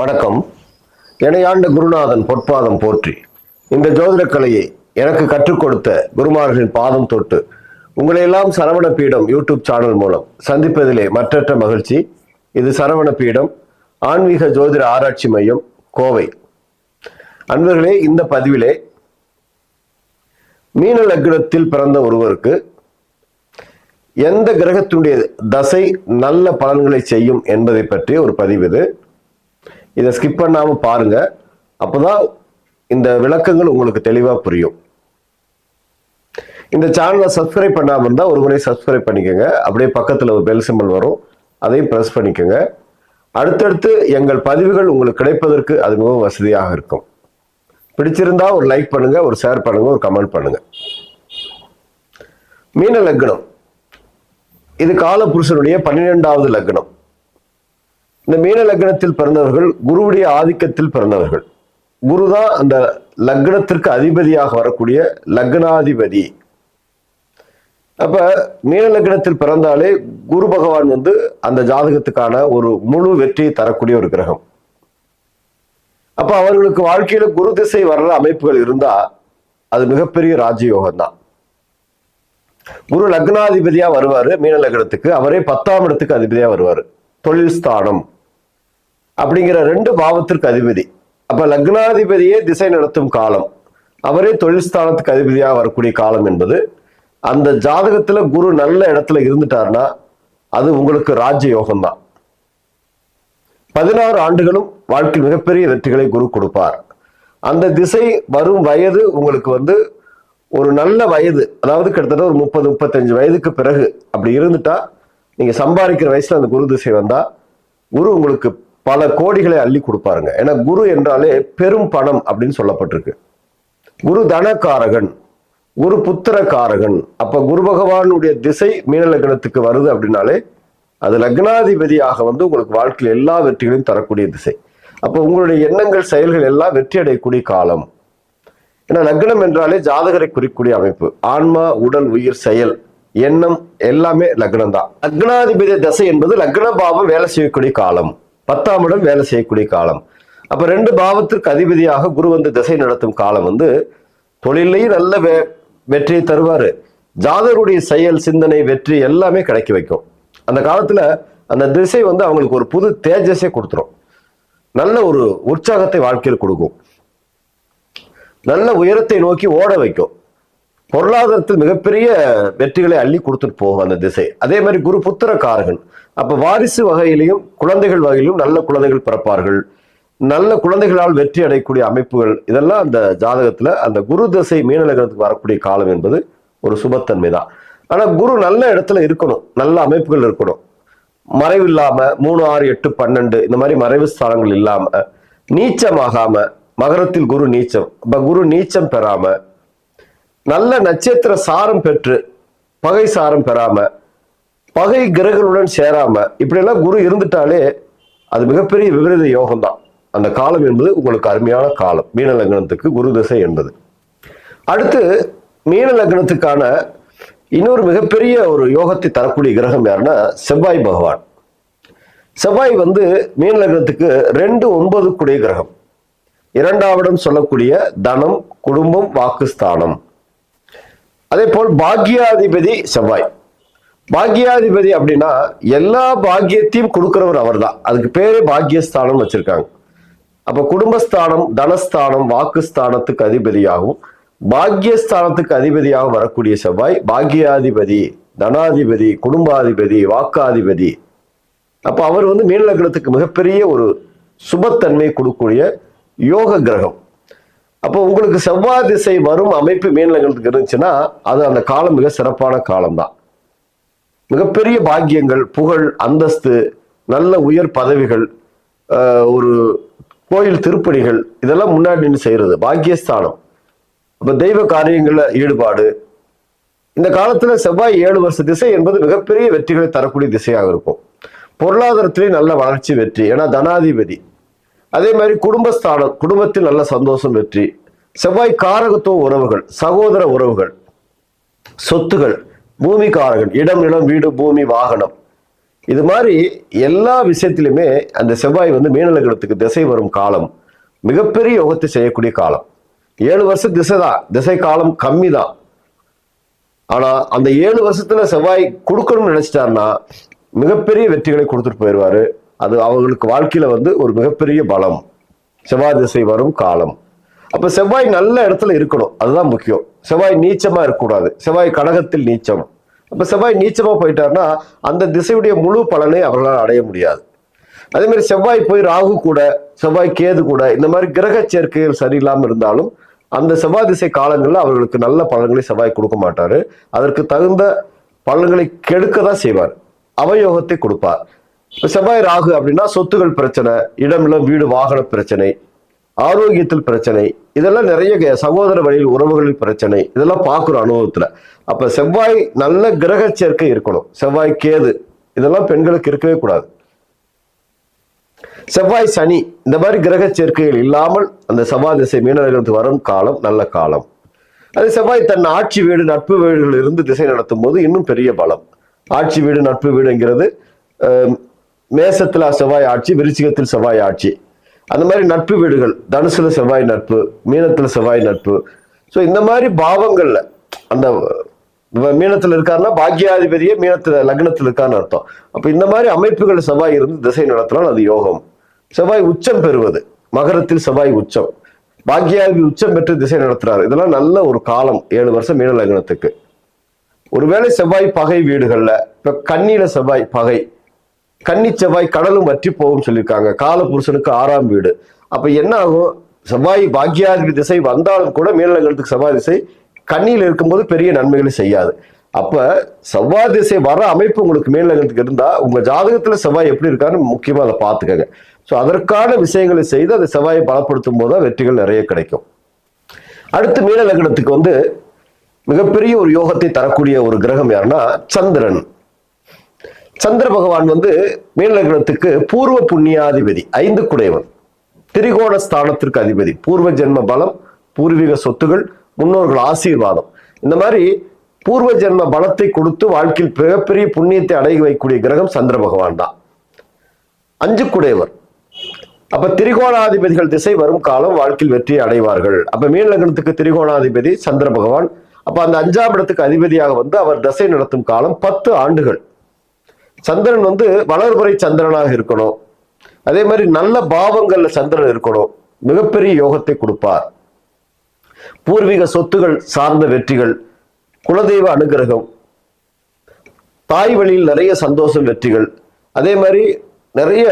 வணக்கம். இணையாண்ட குருநாதன் பொற்பாதம் போற்றி. இந்த ஜோதிட கலையை எனக்கு கற்றுக் கொடுத்த குருமார்களின் பாதம் தொட்டு உங்களையெல்லாம் சரவண பீடம் யூடியூப் சேனல் மூலம் சந்திப்பதிலே மற்றற்ற மகிழ்ச்சி. இது சரவண பீடம் ஆன்மீக ஜோதிட ஆராய்ச்சி மையம் கோவை. அன்பர்களே இந்த பதிவிலே மீன லக்னத்தில் பிறந்த ஒருவருக்கு எந்த கிரகத்தினுடைய தசை நல்ல பலன்களை செய்யும் என்பதை பற்றி ஒரு பதிவு இது. இதை ஸ்கிப் பண்ணாமல் பாருங்க. அப்போதான் இந்த விளக்கங்கள் உங்களுக்கு தெளிவாக புரியும். இந்த சேனலை சப்ஸ்கிரைப் பண்ணாமல் இருந்தால் ஒரு முறை சப்ஸ்கிரைப் பண்ணிக்கோங்க. அப்படியே பக்கத்தில் ஒரு பெல் சிம்பிள் வரும். அதையும் ப்ரெஸ் பண்ணிக்கோங்க. அடுத்தடுத்து எங்கள் பதிவுகள் உங்களுக்கு கிடைப்பதற்கு அது மிகவும் வசதியாக இருக்கும். பிடிச்சிருந்தா ஒரு லைக் பண்ணுங்க ஒரு ஷேர் பண்ணுங்க ஒரு கமெண்ட் பண்ணுங்க. மீன லக்னம். இது காலபுருஷனுடைய பன்னிரெண்டாவது லக்னம். இந்த மீன லக்னத்தில் பிறந்தவர்கள் குருவுடைய ஆதிக்கத்தில் பிறந்தவர்கள். குரு தான் அந்த லக்னத்திற்கு அதிபதியாக வரக்கூடிய லக்னாதிபதி. அப்ப மீன லக்னத்தில் பிறந்தாலே குரு பகவான் வந்து அந்த ஜாதகத்துக்கான ஒரு முழு வெற்றியை தரக்கூடிய ஒரு கிரகம். அப்ப அவர்களுக்கு வாழ்க்கையில குரு திசை வர்ற அமைப்புகள் இருந்தா அது மிகப்பெரிய ராஜயோகம் தான். குரு லக்னாதிபதியா வருவாரு மீன லக்னத்துக்கு. அவரே பத்தாம் இடத்துக்கு அதிபதியா வருவாரு. தொழில் ஸ்தானம். அப்படிங்கிற ரெண்டு பாவத்திற்கு அதிபதி. அப்ப லக்னாதிபதியே திசை நடத்தும் காலம். அவரே தொழில் ஸ்தானத்துக்கு அதிபதியாக வரக்கூடிய காலம் என்பது அந்த ஜாதகத்துல குரு நல்ல இடத்துல இருந்துட்டார்னா அது உங்களுக்கு ராஜ்ய யோகம் தான் பதினாறு ஆண்டுகளும் வாழ்க்கை மிகப்பெரிய வெற்றிகளை குரு கொடுப்பார். அந்த திசை வரும் வயது உங்களுக்கு வந்து ஒரு நல்ல வயது அதாவது கிட்டத்தட்ட ஒரு முப்பது முப்பத்தஞ்சு வயதுக்கு பிறகு அப்படி இருந்துட்டா நீங்க சம்பாதிக்கிற வயசுல அந்த குரு திசை வந்தா குரு உங்களுக்கு பல கோடிகளை அள்ளி கொடுப்பாருங்க. ஏன்னா குரு என்றாலே பெரும் பணம் அப்படின்னு சொல்லப்பட்டிருக்கு. குரு தனக்காரகன் குரு புத்திரக்காரகன் அப்ப குரு பகவானுடைய திசை மீன லக்னத்துக்கு வருது அப்படின்னாலே அது லக்னாதிபதியாக வந்து உங்களுக்கு வாழ்க்கையில் எல்லா வெற்றிகளையும் தரக்கூடிய திசை. அப்போ உங்களுடைய எண்ணங்கள் செயல்கள் எல்லாம் வெற்றி அடையக்கூடிய காலம். ஏன்னா லக்னம் என்றாலே ஜாதகரை குறிக்கூடிய அமைப்பு. ஆன்மா உடல் உயிர் செயல் எண்ணம் எல்லாமே லக்னம் தான் லக்னாதிபதி தசை என்பது லக்ன பாவம் வேலை செய்யக்கூடிய காலம். பத்தாம் இடம் வேலை செய்யக்கூடிய காலம். அப்ப ரெண்டு பாவத்திற்கு அதிபதியாக குரு வந்து திசை நடத்தும் காலம் வந்து தொழிலையும் நல்ல வெ வெற்றியை தருவாரு. ஜாதருடைய செயல் சிந்தனை வெற்றி எல்லாமே கிடைக்க வைக்கும். அந்த காலத்துல அந்த திசை வந்து அவங்களுக்கு ஒரு புது தேஜஸே கொடுத்துரும். நல்ல ஒரு உற்சாகத்தை வாழ்க்கையில் கொடுக்கும். நல்ல உயரத்தை நோக்கி ஓட வைக்கும். பொருளாதாரத்தில் மிகப்பெரிய வெற்றிகளை அள்ளி கொடுத்துட்டு போகும் அந்த திசை. அதே மாதிரி குரு புத்திரக்காரகன் அப்ப வாரிசு வகையிலையும் குழந்தைகள் வகையிலும் நல்ல குழந்தைகள் பிறப்பார்கள். நல்ல குழந்தைகளால் வெற்றி அடையக்கூடிய அமைப்புகள் இதெல்லாம் அந்த ஜாதகத்துல அந்த குரு திசை மீனலகத்துக்கு வரக்கூடிய காலம் என்பது ஒரு சுபத்தன்மை தான். ஆனா குரு நல்ல இடத்துல இருக்கணும். நல்ல அமைப்புகள் இருக்கணும். மறைவு இல்லாம மூணு ஆறு எட்டு பன்னெண்டு இந்த மாதிரி மறைவு ஸ்தானங்கள் இல்லாம நீச்சமாகாம மகரத்தில் குரு நீச்சம். இப்ப குரு நீச்சம் பெறாம நல்ல நட்சத்திர சாரம் பெற்று பகை சாரம் பெறாம பகை கிரகங்களுடன் சேராம இப்படியெல்லாம் குரு இருந்துட்டாலே அது மிகப்பெரிய விபரீத யோகம் தான் அந்த காலம் என்பது உங்களுக்கு அருமையான காலம். மீன லக்னத்துக்கு குரு திசை என்பது. அடுத்து மீன லக்னத்துக்கான இன்னொரு மிகப்பெரிய ஒரு யோகத்தை தரக்கூடிய கிரகம் யாருன்னா செவ்வாய் பகவான். செவ்வாய் வந்து மீன லக்னத்துக்கு ரெண்டு ஒன்பது கிரகம். இரண்டாவிடம் சொல்லக்கூடிய தனம் குடும்பம் வாக்குஸ்தானம். அதே போல் பாக்யாதிபதி செவ்வாய். பாக்யாதிபதி அப்படின்னா எல்லா பாக்கியத்தையும் கொடுக்கிறவர் அவர்தான். அதுக்கு பேரே பாக்கியஸ்தானம் வச்சிருக்காங்க. அப்ப குடும்பஸ்தானம் தனஸ்தானம் வாக்குஸ்தானத்துக்கு அதிபதியாகவும் பாக்கியஸ்தானத்துக்கு அதிபதியாக வரக்கூடிய செவ்வாய் பாக்யாதிபதி தனாதிபதி குடும்பாதிபதி வாக்காதிபதி. அப்ப அவர் வந்து மீன லக்னத்துக்கு மிகப்பெரிய ஒரு சுபத்தன்மை கொடுக்கக்கூடிய யோக கிரகம். அப்போ உங்களுக்கு செவ்வாய் திசை வரும் அமைப்பு மீன இருந்துச்சுன்னா அது அந்த காலம் மிக சிறப்பான காலம் தான் மிகப்பெரிய பாக்கியங்கள் புகழ் அந்தஸ்து நல்ல உயர் பதவிகள் ஒரு கோயில் திருப்பணிகள் இதெல்லாம் முன்னாடி நின்று செய்கிறது பாக்கியஸ்தானம். அப்போ தெய்வ காரியங்களில் ஈடுபாடு. இந்த காலத்தில் செவ்வாய் ஏழு வருஷ திசை என்பது மிகப்பெரிய வெற்றிகளை தரக்கூடிய திசையாக இருக்கும். பொருளாதாரத்திலே நல்ல வளர்ச்சி வெற்றி. ஏன்னா தனாதிபதி. அதே மாதிரி குடும்பஸ்தானம் குடும்பத்தில் நல்ல சந்தோஷம் வெற்றி. செவ்வாய் காரகத்துவ உறவுகள் சகோதர உறவுகள் சொத்துகள் பூமிக்காரகன் இடம் நிலம் வீடு பூமி வாகனம். இது மாதிரி எல்லா விஷயத்திலுமே அந்த செவ்வாய் வந்து மீனலகணத்துக்கு திசை வரும் காலம். மிகப்பெரிய யோகத்தை செய்யக்கூடிய காலம். ஏழு வருஷம் திசை தான். திசை காலம் கம்மி தான். ஆனால் அந்த ஏழு வருஷத்தில் செவ்வாய் கொடுக்கணும்னு நினச்சிட்டாருன்னா மிகப்பெரிய வெற்றிகளை கொடுத்துட்டு போயிடுவாரு. அது அவங்களுக்கு வாழ்க்கையில் வந்து ஒரு மிகப்பெரிய பலம். செவ்வாய் திசை வரும் காலம். அப்ப செவ்வாய் நல்ல இடத்துல இருக்கணும். அதுதான் முக்கியம். செவ்வாய் நீச்சமா இருக்கக்கூடாது. செவ்வாய் கடகத்தில் நீச்சம். அப்ப செவ்வாய் நீச்சமா போயிட்டாருன்னா அந்த திசையுடைய முழு பலனை அவர்களால் அடைய முடியாது. அதே மாதிரி செவ்வாய் போய் ராகு கூட செவ்வாய் கேது கூட இந்த மாதிரி கிரக சேர்க்கைகள் சரியில்லாம இருந்தாலும் அந்த செவ்வாய் திசை காலங்களில் அவர்களுக்கு நல்ல பலன்களை செவ்வாய் கொடுக்க மாட்டாரு. அதற்கு தகுந்த பலன்களை கெடுக்க தான் செய்வார். அவயோகத்தை கொடுப்பார். செவ்வாய் ராகு அப்படின்னா சொத்துகள் பிரச்சனை இடமில்லம் வீடு வாகன பிரச்சனை ஆரோக்கியத்தில் பிரச்சனை இதெல்லாம் நிறைய சகோதர வழியில் உறவுகளில் பிரச்சனை இதெல்லாம் பார்க்குறோம் அனுபவத்துல. அப்ப செவ்வாய் நல்ல கிரக சேர்க்கை இருக்கணும். செவ்வாய் கேது இதெல்லாம் பெண்களுக்கு இருக்கவே கூடாது. செவ்வாய் சனி இந்த மாதிரி கிரக சேர்க்கைகள் இல்லாமல் அந்த செவ்வாய் திசை மீனவர்களுக்கு வரும் காலம் நல்ல காலம். அது செவ்வாய் தன் ஆட்சி வீடு நட்பு வீடுகளில் இருந்து திசை நடத்தும் போது இன்னும் பெரிய பலம். ஆட்சி வீடு நட்பு வீடுங்கிறது மேசத்துல செவ்வாய் ஆட்சி விருச்சிகத்தில் செவ்வாய் ஆட்சி. அந்த மாதிரி நட்பு வீடுகள் தனுசுல செவ்வாய் நட்பு மீனத்துல செவ்வாய் நட்பு. ஸோ இந்த மாதிரி பாவங்கள்ல அந்த மீனத்தில் மீனத்துல இருக்காருன்னா பாக்கியாதிபதியே மீனத்துல லக்னத்துல இருக்கான்னு அர்த்தம். அப்ப இந்த மாதிரி அமைப்புகள் செவ்வாய் இருந்து திசை நடத்தினால் அது யோகம். செவ்வாய் உச்சம் பெறுவது. மகரத்தில் செவ்வாய் உச்சம். பாக்கியாதி உச்சம் பெற்று திசை நடத்துறாரு. இதெல்லாம் நல்ல ஒரு காலம் ஏழு வருஷம் மீன லக்னத்துக்கு. ஒருவேளை செவ்வாய் பகை வீடுகள்ல இப்ப கண்ணியில செவ்வாய் பகை கன்னி செவ்வாய் கடலும் வற்றி போகும் சொல்லியிருக்காங்க. கால புருஷனுக்கு ஆறாம் வீடு. அப்ப என்ன ஆகும்? செவ்வாய் பாக்யாதிபதி திசை வந்தாலும் கூட மேலங்களுக்கு செவ்வாய் திசை கண்ணியில் இருக்கும்போது பெரிய நன்மைகளை செய்யாது. அப்ப செவ்வாய் திசை வர அமைப்பு உங்களுக்கு மேலகத்துக்கு இருந்தா உங்க ஜாதகத்துல செவ்வாய் எப்படி இருக்கான்னு முக்கியமா அதை பார்த்துக்கங்க. ஸோ அதற்கான விஷயங்களை செய்து அந்த செவ்வாயை பலப்படுத்தும் போது தான் வெற்றிகள் நிறைய கிடைக்கும். அடுத்து மீன லக்னத்துக்கு வந்து மிகப்பெரிய ஒரு யோகத்தை தரக்கூடிய ஒரு கிரகம் யாருன்னா சந்திரன். சந்திர பகவான் வந்து மீனலக்னத்துக்கு பூர்வ புண்ணியாதிபதி ஐந்து குடையவன். திரிகோண ஸ்தானத்திற்கு அதிபதி. பூர்வ ஜென்ம பலம் பூர்வீக சொத்துகள் முன்னோர்கள் ஆசீர்வாதம். இந்த மாதிரி பூர்வ ஜென்ம பலத்தை கொடுத்து வாழ்க்கையில் மிகப்பெரிய புண்ணியத்தை அடைய வைக்கக்கூடிய கிரகம் சந்திர பகவான் தான். அஞ்சு குடையவர். அப்ப திரிகோணாதிபதிகள் திசை வரும் காலம் வாழ்க்கையில் வெற்றி அடைவார்கள். அப்ப மீனகணத்துக்கு திரிகோணாதிபதி சந்திர பகவான். அப்ப அந்த அஞ்சாம் இடத்துக்கு அதிபதியாக வந்து அவர் திசை நடத்தும் காலம் பத்து ஆண்டுகள். சந்திரன் வந்து வளர்புறை சந்திரனாக இருக்கணும். அதே மாதிரி நல்ல பாவங்கள்ல சந்திரன் இருக்கணும். மிகப்பெரிய யோகத்தை கொடுப்பார். பூர்வீக சொத்துகள் சார்ந்த வெற்றிகள் குலதெய்வ அனுகிரகம் தாய் வழியில் நிறைய சந்தோஷம் வெற்றிகள். அதே மாதிரி நிறைய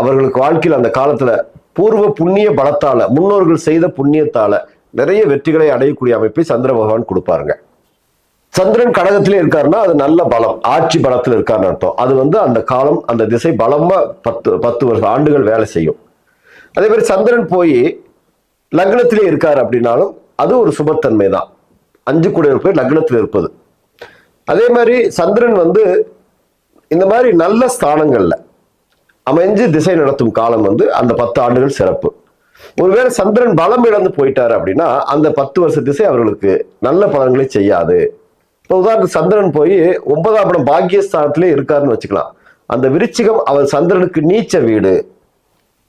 அவர்களுக்கு வாழ்க்கையில் அந்த காலத்துல பூர்வ புண்ணிய பலத்தால முன்னோர்கள் செய்த புண்ணியத்தால நிறைய வெற்றிகளை அடையக்கூடிய அமைப்பை சந்திர பகவான் கொடுப்பாருங்க. சந்திரன் கடகத்திலே இருக்காருன்னா அது நல்ல பலம் ஆட்சி பலத்தில் இருக்காருன்னு அர்த்தம். அது வந்து அந்த காலம் அந்த திசை பலமா பத்து பத்து வருஷம் ஆண்டுகள் வேலை செய்யும். அதே மாதிரி சந்திரன் போய் லக்னத்திலே இருக்காரு அப்படின்னாலும் அது ஒரு சுபத்தன்மை தான். அஞ்சு கூட போய் லக்னத்தில் இருப்பது. அதே மாதிரி சந்திரன் வந்து இந்த மாதிரி நல்ல ஸ்தானங்கள்ல அமைஞ்சு திசை நடத்தும் காலம் வந்து அந்த பத்து ஆண்டுகள் சிறப்பு. ஒருவேளை சந்திரன் பலம் இழந்து போயிட்டாரு அப்படின்னா அந்த பத்து வருஷ திசை அவர்களுக்கு நல்ல பலன்களை செய்யாது. இப்போ உதாரணத்துக்கு சந்திரன் போய் ஒன்பதாம் இடம் பாக்கியஸ்தானத்திலே இருக்காருன்னு வச்சுக்கலாம். அந்த விருச்சிகம் அவர் சந்திரனுக்கு நீச்ச வீடு.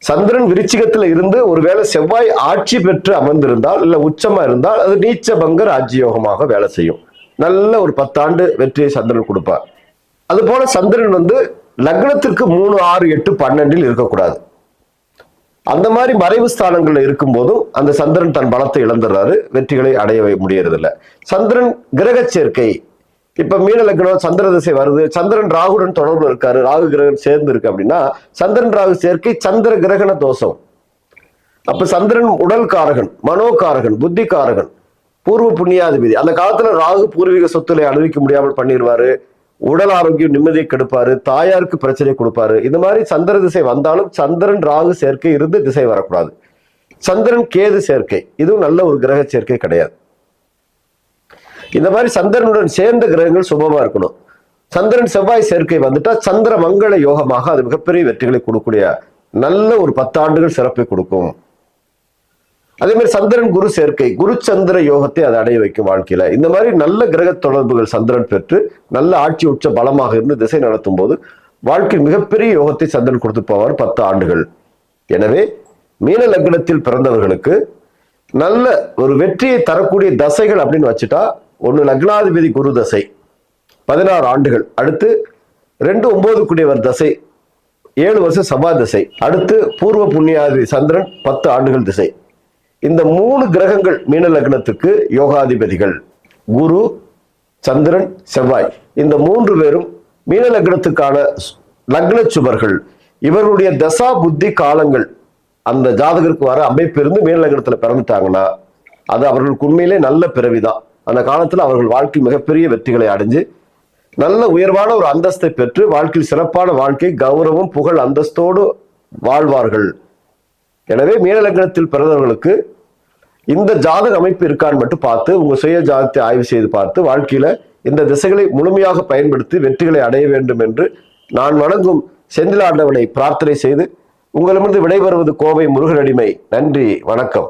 சந்திரன் விருச்சிகத்தில் இருந்து ஒருவேளை செவ்வாய் ஆட்சி பெற்று அமர்ந்திருந்தால் இல்லை உச்சமாக இருந்தால் அது நீச்ச பங்க ராஜ்யோகமாக வேலை செய்யும். நல்ல ஒரு பத்தாண்டு வெற்றியை சந்திரன் கொடுப்பார். அதுபோல சந்திரன் வந்து லக்னத்திற்கு மூணு ஆறு எட்டு பன்னெண்டில் இருக்கக்கூடாது. அந்த மாதிரி மறைவு ஸ்தானங்கள்ல இருக்கும்போதும் அந்த சந்திரன் தன் பலத்தை இழந்துடுறாரு. வெற்றிகளை அடைய முடியறதில்ல. சந்திரன் கிரக சேர்க்கை. இப்ப மீன லக்னம் சந்திர திசை வருது. சந்திரன் ராகுடன் தொடர்பு இருக்காரு. ராகு கிரகம் சேர்ந்து இருக்கு அப்படின்னா சந்திரன் ராகு சேர்க்கை சந்திர கிரகண தோஷம். அப்ப சந்திரன் உடல் காரகன் மனோகாரகன் புத்தி காரகன் பூர்வ புண்ணியாதிபதி. அந்த காலத்துல ராகு பூர்வீக சொத்துக்களை அனுபவிக்க முடியாமல் பண்ணிடுவாரு. உடல் ஆரோக்கியம் நிம்மதியை கெடுப்பாரு தாயாருக்கு பிரச்சனை கொடுப்பாரு. இந்த மாதிரி சந்திர திசை வந்தாலும் சந்திரன் ராகு சேர்க்கை இருந்து திசை வரக்கூடாது. சந்திரன் கேது சேர்க்கை இதுவும் நல்ல ஒரு கிரக சேர்க்கை கிடையாது. இந்த மாதிரி சந்திரனுடன் சேர்ந்த கிரகங்கள் சுபமா இருக்கணும். சந்திரன் செவ்வாய் சேர்க்கை வந்துட்டா சந்திர மங்கள யோகமாக அது மிகப்பெரிய வெற்றிகளை கொடுக்கக்கூடிய நல்ல ஒரு பத்தாண்டுகள் சிறப்பை கொடுக்கும். அதே மாதிரி சந்திரன் குரு சேர்க்கை குரு சந்திர யோகத்தை அதை அடைய வைக்கும் வாழ்க்கையில. இந்த மாதிரி நல்ல கிரக தொடர்புகள் சந்திரன் பெற்று நல்ல ஆட்சி உச்ச பலமாக இருந்து திசை நடத்தும் போது வாழ்க்கையில் மிகப்பெரிய யோகத்தை சந்திரன் கொடுத்து போவார் பத்து ஆண்டுகள். எனவே மீன லக்னத்தில் பிறந்தவர்களுக்கு நல்ல ஒரு வெற்றியை தரக்கூடிய தசைகள் அப்படின்னு வச்சுட்டா ஒன்று லக்னாதிபதி குரு தசை பதினாறு ஆண்டுகள். அடுத்து ரெண்டு ஒன்பது குடியவர் தசை ஏழு வருஷம் சபா திசை. அடுத்து பூர்வ புண்ணியாதிபதி சந்திரன் பத்து ஆண்டுகள் திசை. இந்த மூணு கிரகங்கள் மீன லக்னத்துக்கு யோகாதிபதிகள். குரு சந்திரன் செவ்வாய். இந்த மூன்று பேரும் மீன லக்னத்துக்கான லக்ன சுவர்கள் இவர்களுடைய தசா புத்தி காலங்கள் அந்த ஜாதகருக்கு வர அமைப்பு இருந்து மீன லக்னத்துல பிறந்துட்டாங்கன்னா அது அவர்களுக்கு உண்மையிலே நல்ல பிறவிதான். அந்த காலத்துல அவர்கள் வாழ்க்கை மிகப்பெரிய வெற்றிகளை அடைஞ்சு நல்ல உயர்வான ஒரு அந்தஸ்தை பெற்று வாழ்க்கையில் சிறப்பான வாழ்க்கை கௌரவம் புகழ் அந்தஸ்தோடு வாழ்வார்கள். எனவே மீனலக்னத்தில் பிறந்தவர்களுக்கு இந்த ஜாதக அமைப்பு இருக்கான்னு மட்டும் பார்த்து உங்க சுய ஜாதகத்தை ஆய்வு செய்து பார்த்து வாழ்க்கையில இந்த திசைகளை முழுமையாக பயன்படுத்தி வெற்றிகளை அடைய வேண்டும் என்று நான் வணங்கும் செந்திலாண்டவனை பிரார்த்தனை செய்து உங்களிடமிருந்து விடைபெறுவது கோவை முருகனடிமை. நன்றி வணக்கம்.